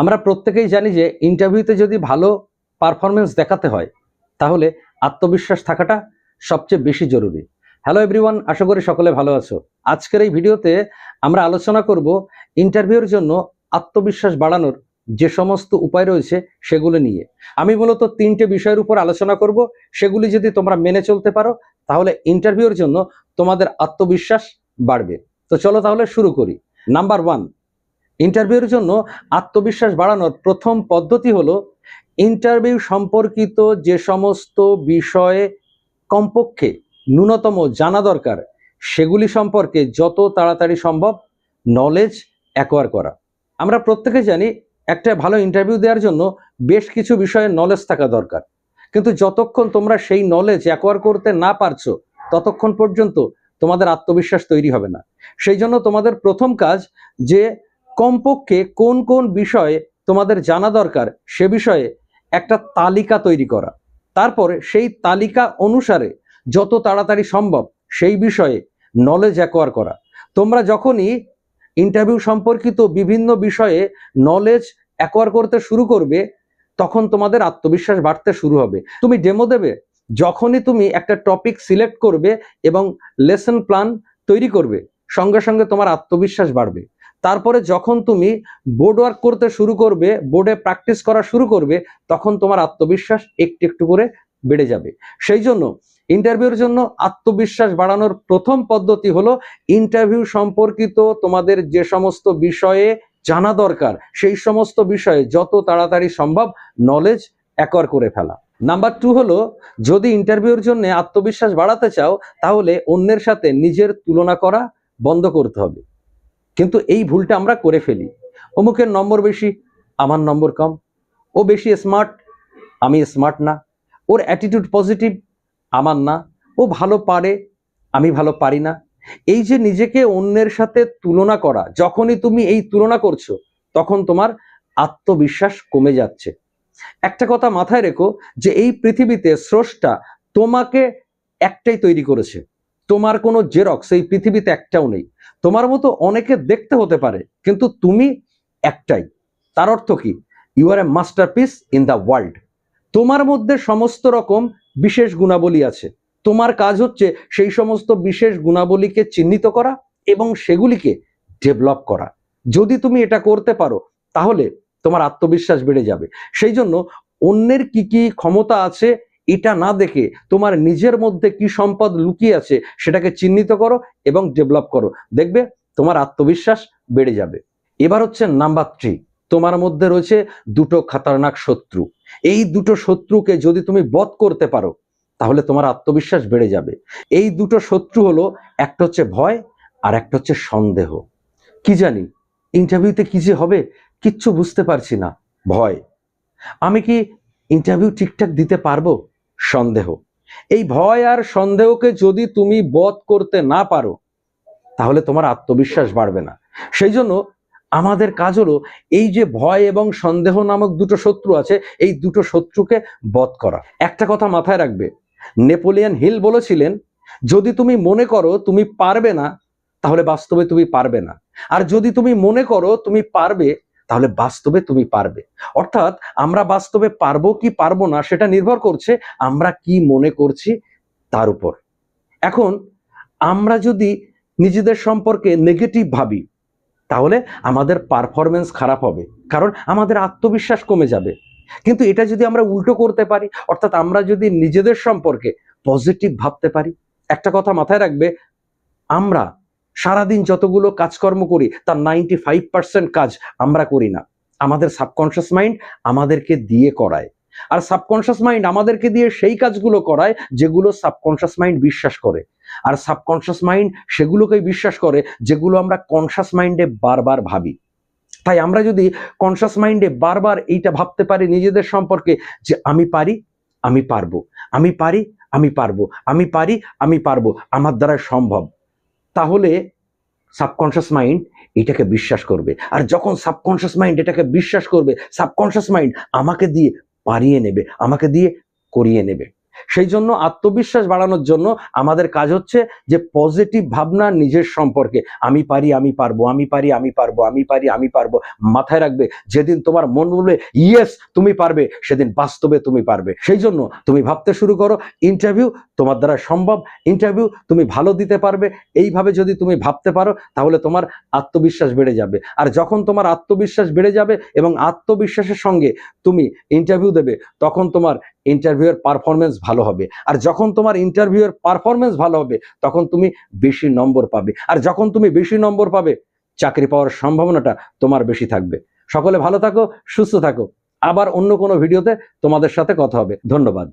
আমরা প্রত্যেকেই জানি যে ইন্টারভিউতে যদি ভালো পারফরমেন্স দেখাতে হয়, তাহলে আত্মবিশ্বাস থাকাটা সবচেয়ে বেশি জরুরি। হ্যালো এভরিওয়ান আশা করি সকলে ভালো আছো। আজকের এই ভিডিওতে আমরা আলোচনা করব ইন্টারভিউর জন্য আত্মবিশ্বাস বাড়ানোর যে সমস্ত উপায় রয়েছে সেগুলো নিয়ে। আমি মূলত তিনটে বিষয়ের উপর আলোচনা করব, সেগুলি যদি তোমরা মেনে চলতে পারো, তাহলে ইন্টারভিউর জন্য তোমাদের আত্মবিশ্বাস বাড়বে। তো চলো তাহলে শুরু করি। নাম্বার ওয়ান ইন্টারভিউর জন্য আত্মবিশ্বাস বাড়ানোর প্রথম পদ্ধতি হলো ইন্টারভিউ সম্পর্কিত যে সমস্ত বিষয়ে কমপক্ষে ন্যূনতম জানা দরকার, সেগুলি সম্পর্কে যত তাড়াতাড়ি সম্ভব নলেজ অ্যাকোয়ার করা। আমরা প্রত্যেকে জানি একটা ভালো ইন্টারভিউ দেওয়ার জন্য বেশ কিছু বিষয়ে নলেজ থাকা দরকার। কিন্তু যতক্ষণ তোমরা সেই নলেজ অ্যাকোয়ার করতে না পারছ, ততক্ষণ পর্যন্ত তোমাদের আত্মবিশ্বাস তৈরি হবে না। সেই জন্য তোমাদের প্রথম কাজ যে কমপক্ষে কোন কোন বিষয়ে তোমাদের জানা দরকার সে বিষয়ে একটা তালিকা তৈরি করা। তারপরে সেই তালিকা অনুসারে যত তাড়াতাড়ি সম্ভব সেই বিষয়ে নলেজ অ্যাকোয়ার করা। তোমরা যখনই ইন্টারভিউ সম্পর্কিত বিভিন্ন বিষয়ে নলেজ অ্যাকোয়ার করতে শুরু করবে, তখন তোমাদের আত্মবিশ্বাস বাড়তে শুরু হবে। তুমি ডেমো দেবে, যখনই তুমি একটা টপিক সিলেক্ট করবে এবং লেসন প্ল্যান তৈরি করবে, সঙ্গে সঙ্গে তোমার আত্মবিশ্বাস বাড়বে। তারপরে যখন তুমি বোর্ড ওয়ার্ক করতে শুরু করবে বোর্ডে প্র্যাকটিস করা শুরু করবে, তখন তোমার আত্মবিশ্বাস একটু একটু করে বেড়ে যাবে। সেই জন্য ইন্টারভিউর জন্য আত্মবিশ্বাস বাড়ানোর প্রথম পদ্ধতি হলো ইন্টারভিউ সম্পর্কিত তোমাদের যে সমস্ত বিষয়ে জানা দরকার, সেই সমস্ত বিষয়ে যত তাড়াতাড়ি সম্ভব নলেজ একর করে ফেলা। নাম্বার টু হলো, যদি ইন্টারভিউর জন্য আত্মবিশ্বাস বাড়াতে চাও, তাহলে অন্যের সাথে নিজের তুলনা করা বন্ধ করতে হবে। কিন্তু এই ভুলটা আমরা করে ফেলি। অমুকের নম্বর বেশি, আমার নম্বর কম। ও বেশি স্মার্ট আমি স্মার্ট না। ওর অ্যাটিটিউড পজিটিভ আমার না। ও ভালো পারে, আমি ভালো পারি না। এই যে নিজেকে অন্যের সাথে তুলনা করা, যখনই তুমি এই তুলনা করছ, তখন তোমার আত্মবিশ্বাস কমে যাচ্ছে। একটা কথা মাথায় রেখো যে এই পৃথিবীতে স্রষ্টা তোমাকে একটাই তৈরি করেছে। তোমার কোনো জেরক্স এই পৃথিবীতে একটাও নেই। তোমার মতো অনেকে দেখতে হতে পারে, কিন্তু তুমি একটাই। তার অর্থ কি? You are a masterpiece in the world তোমার মধ্যে সমস্ত রকম বিশেষ গুণাবলী আছে। তোমার কাজ হচ্ছে সেই সমস্ত বিশেষ গুণাবলীকে চিহ্নিত করা এবং সেগুলিকে ডেভেলপ করা। যদি তুমি এটা করতে পারো, তাহলে তোমার আত্মবিশ্বাস বেড়ে যাবে। সেই জন্য অন্যের কি কি ক্ষমতা আছে এটা না দেখে তোমার নিজের মধ্যে কি সম্পদ লুকিয়ে আছে সেটাকে চিহ্নিত করো এবং ডেভেলপ করো। দেখবে তোমার আত্মবিশ্বাস বেড়ে যাবে। এবার হচ্ছে নাম্বার থ্রি তোমার মধ্যে রয়েছে দুটো খাতারনাক শত্রু। এই দুটো শত্রুকে যদি তুমি বধ করতে পারো, তাহলে তোমার আত্মবিশ্বাস বেড়ে যাবে। এই দুটো শত্রু হলো, একটা হচ্ছে ভয় আর একটা হচ্ছে সন্দেহ। কি জানি ইন্টারভিউতে কি যে হবে, কিচ্ছু বুঝতে পারছি না। ভয়। আমি কি ইন্টারভিউ ঠিকঠাক দিতে পারব? সন্দেহ। এই ভয় আর সন্দেহকে যদি তুমি বধ করতে না পারো, তাহলে তোমার আত্মবিশ্বাস বাড়বে না। সেই জন্য আমাদের কাজ হলো এই যে ভয় এবং সন্দেহ নামক দুটো শত্রু আছে, এই দুটো শত্রুকে বধ করা। একটা কথা মাথায় রাখবে, নেপোলিয়ান হিল বলেছিলেন, যদি তুমি মনে করো তুমি পারবে না, তাহলে বাস্তবে তুমি পারবে না। আর যদি তুমি মনে করো তুমি পারবে তাহলে বাস্তবে তুমি পারবে। অর্থাৎ আমরা বাস্তবে পারব কি পারব না সেটা নির্ভর করছে আমরা কি মনে করছি তার উপর। এখন আমরা যদি নিজেদের সম্পর্কে নেগেটিভ ভাবি, তাহলে আমাদের পারফরমেন্স খারাপ হবে, কারণ আমাদের আত্মবিশ্বাস কমে যাবে। কিন্তু এটা যদি আমরা উল্টো করতে পারি, অর্থাৎ আমরা যদি নিজেদের সম্পর্কে পজিটিভ ভাবতে পারি, একটা কথা মাথায় রাখবে, আমরা সারাদিন যতগুলো কাজকর্ম করি, তার নাইনটি ফাইভ পার্সেন্ট কাজ আমরা করি না। আমাদের সাবকনশিয়াস মাইন্ড আমাদেরকে দিয়ে করায়। আর সাবকনশিয়াস মাইন্ড আমাদেরকে দিয়ে সেই কাজগুলো করায়, যেগুলো সাবকনশিয়াস মাইন্ড বিশ্বাস করে। আর সাবকনশিয়াস মাইন্ড সেগুলোকেই বিশ্বাস করে, যেগুলো আমরা কনশাস মাইন্ডে বারবার ভাবি। তাই আমরা যদি কনশাস মাইন্ডে বারবার এইটা ভাবতে পারি নিজেদের সম্পর্কে, যে আমি পারি, আমি পারব। আমি পারি, আমি পারব। আমি পারি, আমি পারব। আমার দ্বারা সম্ভব। তাহলে সাবকনশিয়াস মাইন্ড এটাকে বিশ্বাস করবে। আর যখন সাবকনশিয়াস মাইন্ড এটাকে বিশ্বাস করবে সাবকনশিয়াস মাইন্ড আমাকে দিয়ে পারিয়ে নেবে, আমাকে দিয়ে করিয়ে নেবে। সেই জন্য আত্মবিশ্বাস বাড়ানোর জন্য আমাদের কাজ হচ্ছে যে পজিটিভ ভাবনা নিজের সম্পর্কে। আমি পারি, আমি পারব, আমি পারি, আমি পারব, আমি পারি, আমি পারব মাথায় রাখবে। যেদিন তোমার মন বলবে ইয়েস তুমি পারবে, সেদিন বাস্তবে তুমি পারবে। সেই জন্য তুমি ভাবতে শুরু করো ইন্টারভিউ তোমার দ্বারা সম্ভব ইন্টারভিউ তুমি ভালো দিতে পারবে। এইভাবে যদি তুমি ভাবতে পারো, তাহলে তোমার আত্মবিশ্বাস বেড়ে যাবে। আর যখন তোমার আত্মবিশ্বাস বেড়ে যাবে এবং আত্মবিশ্বাসের সঙ্গে তুমি ইন্টারভিউ দেবে, তখন তোমার ইন্টারভিউয়ের পারফরমেন্স ভালো হবে। আর যখন তোমার ইন্টারভিউয়ের পারফরমেন্স ভালো হবে, তখন তুমি বেশি নম্বর পাবে। আর যখন তুমি বেশি নম্বর পাবে, চাকরি পাওয়ার সম্ভাবনাটা তোমার বেশি থাকবে। সকলে ভালো থাকো, সুস্থ থাকো। আবার অন্য কোনো ভিডিওতে তোমাদের সাথে কথা হবে। ধন্যবাদ।